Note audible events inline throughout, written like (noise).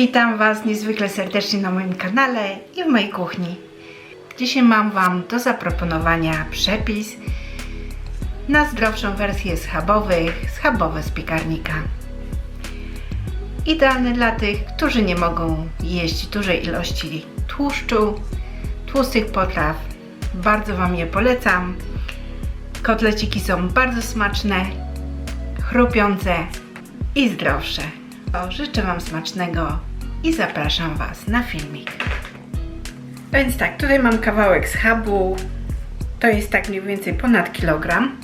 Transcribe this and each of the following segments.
Witam Was niezwykle serdecznie na moim kanale i w mojej kuchni. Dzisiaj mam Wam do zaproponowania przepis na zdrowszą wersję schabowych, schabowe z piekarnika. Idealny dla tych, którzy nie mogą jeść dużej ilości tłuszczu, tłustych potraw. Bardzo Wam je polecam. Kotleciki są bardzo smaczne, chrupiące i zdrowsze. Życzę Wam smacznego i zapraszam Was na filmik. Więc tak, tutaj mam kawałek schabu. To jest tak mniej więcej ponad kilogram.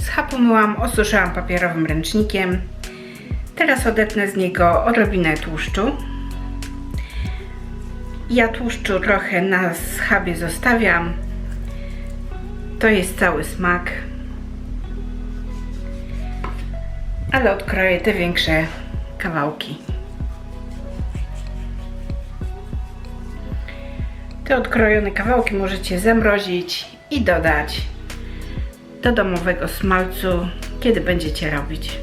Schab umyłam, osuszyłam papierowym ręcznikiem. Teraz odetnę z niego odrobinę tłuszczu. Ja tłuszczu trochę na schabie zostawiam. To jest cały smak. Ale odkroję te większe kawałki. Te odkrojone kawałki możecie zamrozić i dodać do domowego smalcu, kiedy będziecie robić.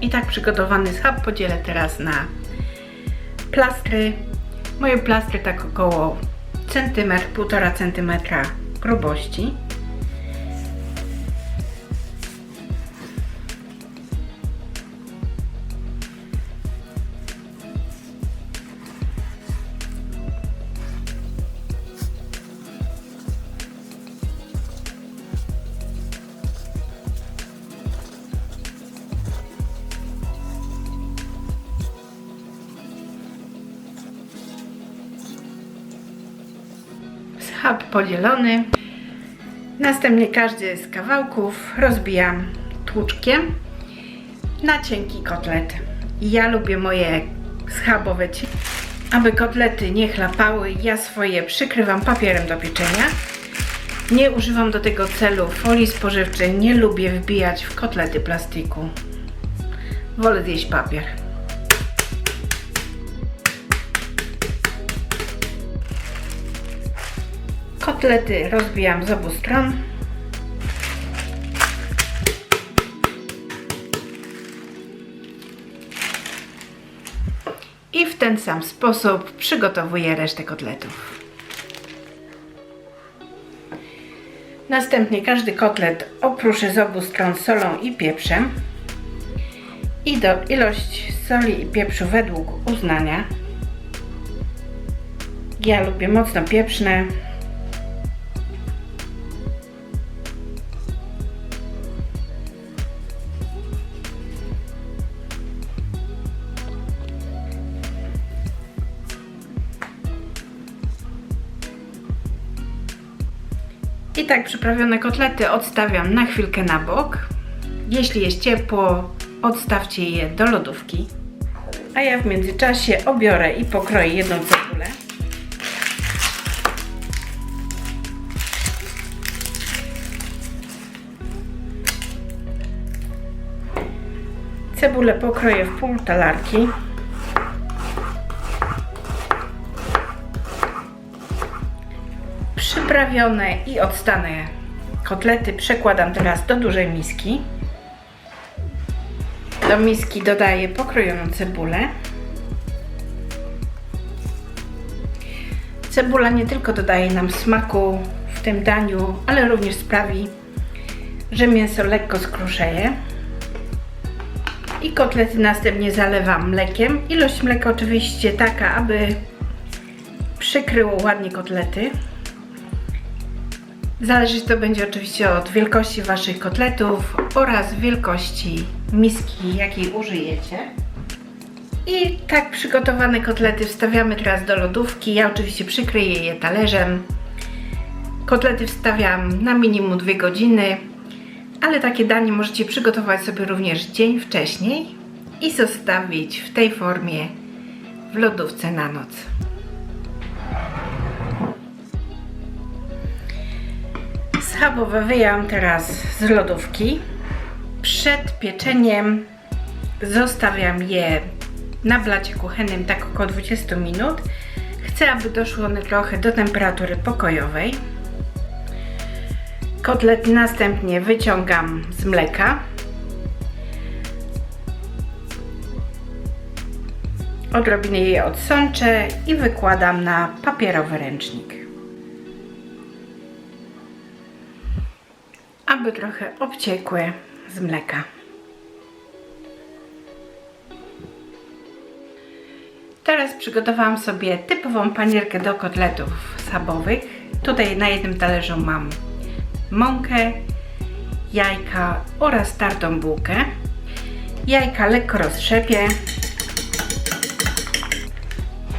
I tak przygotowany schab podzielę teraz na plastry. Moje plastry tak około centymetr, półtora centymetra grubości. Schab podzielony. Następnie każdy z kawałków rozbijam tłuczkiem na cienki kotlet. Ja lubię moje schabowe aby kotlety nie chlapały. Ja swoje przykrywam papierem do pieczenia. Nie używam do tego celu folii spożywczej. Nie lubię wbijać w kotlety plastiku. Wolę zjeść papier. Kotlety rozbijam z obu stron. I w ten sam sposób przygotowuję resztę kotletów. Następnie każdy kotlet opruszę z obu stron solą i pieprzem. I do ilość soli i pieprzu według uznania. Ja lubię mocno pieprzne, I tak przyprawione kotlety odstawiam na chwilkę na bok. Jeśli jest ciepło, odstawcie je do lodówki. A ja w międzyczasie obiorę i pokroję jedną cebulę. Cebulę pokroję w pół talarki. Przyprawione i odstane kotlety przekładam teraz do dużej miski. Do miski dodaję pokrojoną cebulę. Cebula nie tylko dodaje nam smaku w tym daniu, ale również sprawi, że mięso lekko skruszeje. I kotlety następnie zalewam mlekiem. Ilość mleka oczywiście taka, aby przykryło ładnie kotlety. Zależy to będzie oczywiście od wielkości Waszych kotletów oraz wielkości miski, jakiej użyjecie. I tak przygotowane kotlety wstawiamy teraz do lodówki. Ja oczywiście przykryję je talerzem. Kotlety wstawiam na minimum 2 godziny, ale takie danie możecie przygotować sobie również dzień wcześniej i zostawić w tej formie w lodówce na noc. Schabowe wyjęłam teraz z lodówki. Przed pieczeniem zostawiam je na blacie kuchennym tak około 20 minut. Chcę, aby doszły one trochę do temperatury pokojowej. Kotlet następnie wyciągam z mleka. Odrobinę je odsączę i wykładam na papierowy ręcznik. Aby trochę obciekły z mleka. Teraz przygotowałam sobie typową panierkę do kotletów schabowych. Tutaj na jednym talerzu mam mąkę, jajka oraz tartą bułkę. Jajka lekko roztrzepię.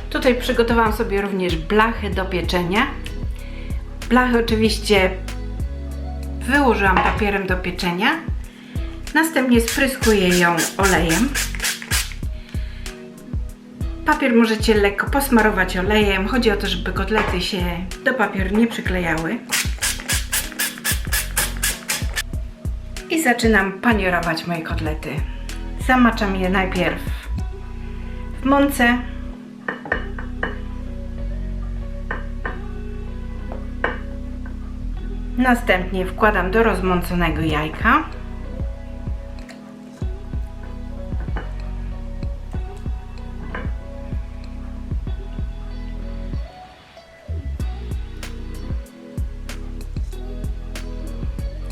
Tutaj przygotowałam sobie również blachę do pieczenia. Blachę oczywiście wyłożyłam papierem do pieczenia. Następnie spryskuję ją olejem. Papier możecie lekko posmarować olejem. Chodzi o to, żeby kotlety się do papieru nie przyklejały. I zaczynam panierować moje kotlety. Zamaczam je najpierw w mące. Następnie wkładam do rozmąconego jajka.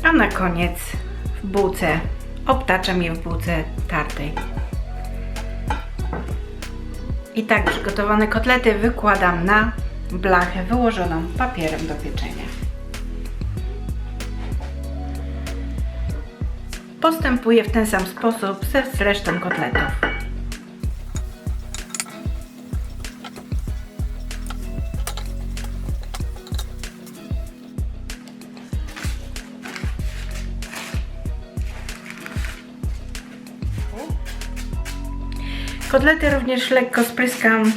A na koniec w bułce obtaczam je w bułce tartej. I tak przygotowane kotlety wykładam na blachę wyłożoną papierem do pieczenia. Postępuję w ten sam sposób ze resztą kotletów. Kotlety również lekko spryskam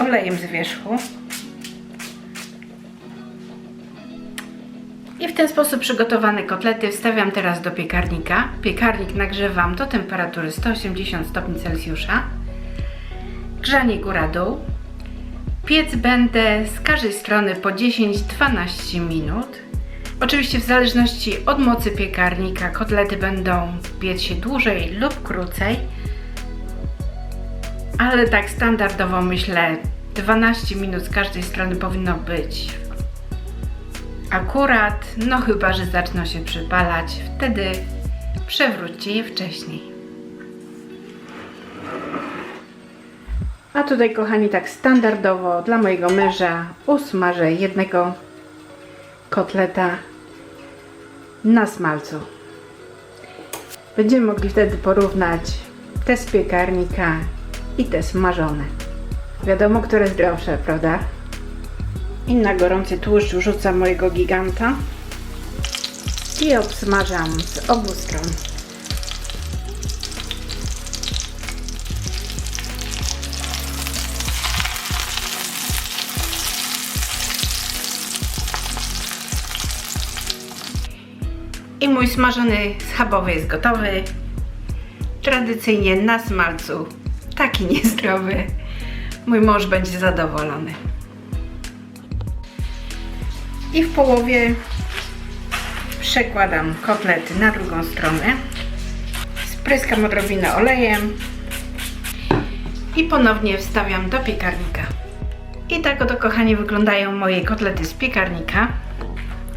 olejem z wierzchu. I w ten sposób przygotowane kotlety wstawiam teraz do piekarnika. Piekarnik nagrzewam do temperatury 180 stopni Celsjusza. Grzanie góra-dół. Piec będę z każdej strony po 10-12 minut. Oczywiście w zależności od mocy piekarnika kotlety będą piec się dłużej lub krócej. Ale tak standardowo myślę 12 minut z każdej strony powinno być akurat, no chyba, że zaczną się przypalać, wtedy przewróćcie je wcześniej. A tutaj, kochani, tak standardowo dla mojego męża usmażę jednego kotleta na smalcu. Będziemy mogli wtedy porównać te z piekarnika i te smażone. Wiadomo, które zdrowsze, prawda? I na gorący tłuszcz wrzucam mojego giganta i obsmażam z obu stron. I mój smażony schabowy jest gotowy. Tradycyjnie na smalcu. Taki (laughs) niezdrowy. Mój mąż będzie zadowolony. I w połowie przekładam kotlety na drugą stronę. Spryskam odrobinę olejem i ponownie wstawiam do piekarnika. I tak oto, kochani, wyglądają moje kotlety z piekarnika.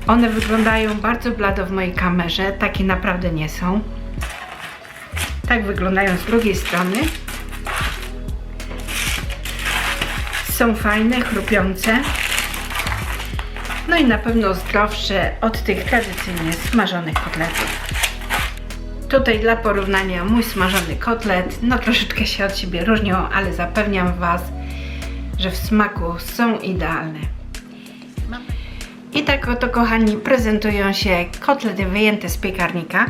One wyglądają bardzo blado w mojej kamerze, takie naprawdę nie są. Tak wyglądają z drugiej strony. Są fajne, chrupiące. No i na pewno zdrowsze od tych tradycyjnie smażonych kotletów. Tutaj dla porównania mój smażony kotlet, no troszeczkę się od siebie różnią, ale zapewniam Was, że w smaku są idealne. I tak oto kochani prezentują się kotlety wyjęte z piekarnika.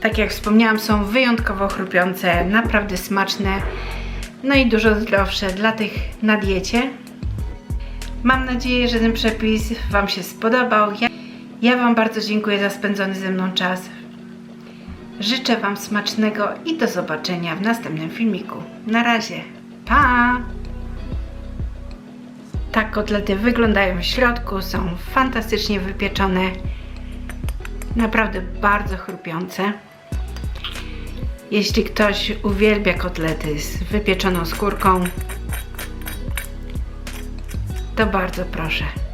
Tak jak wspomniałam są wyjątkowo chrupiące, naprawdę smaczne, no i dużo zdrowsze dla tych na diecie. Mam nadzieję, że ten przepis Wam się spodobał. Ja, ja Wam bardzo dziękuję za spędzony ze mną czas. Życzę Wam smacznego i do zobaczenia w następnym filmiku. Na razie. Pa! Tak kotlety wyglądają w środku, są fantastycznie wypieczone. Naprawdę bardzo chrupiące. Jeśli ktoś uwielbia kotlety z wypieczoną skórką, to bardzo proszę.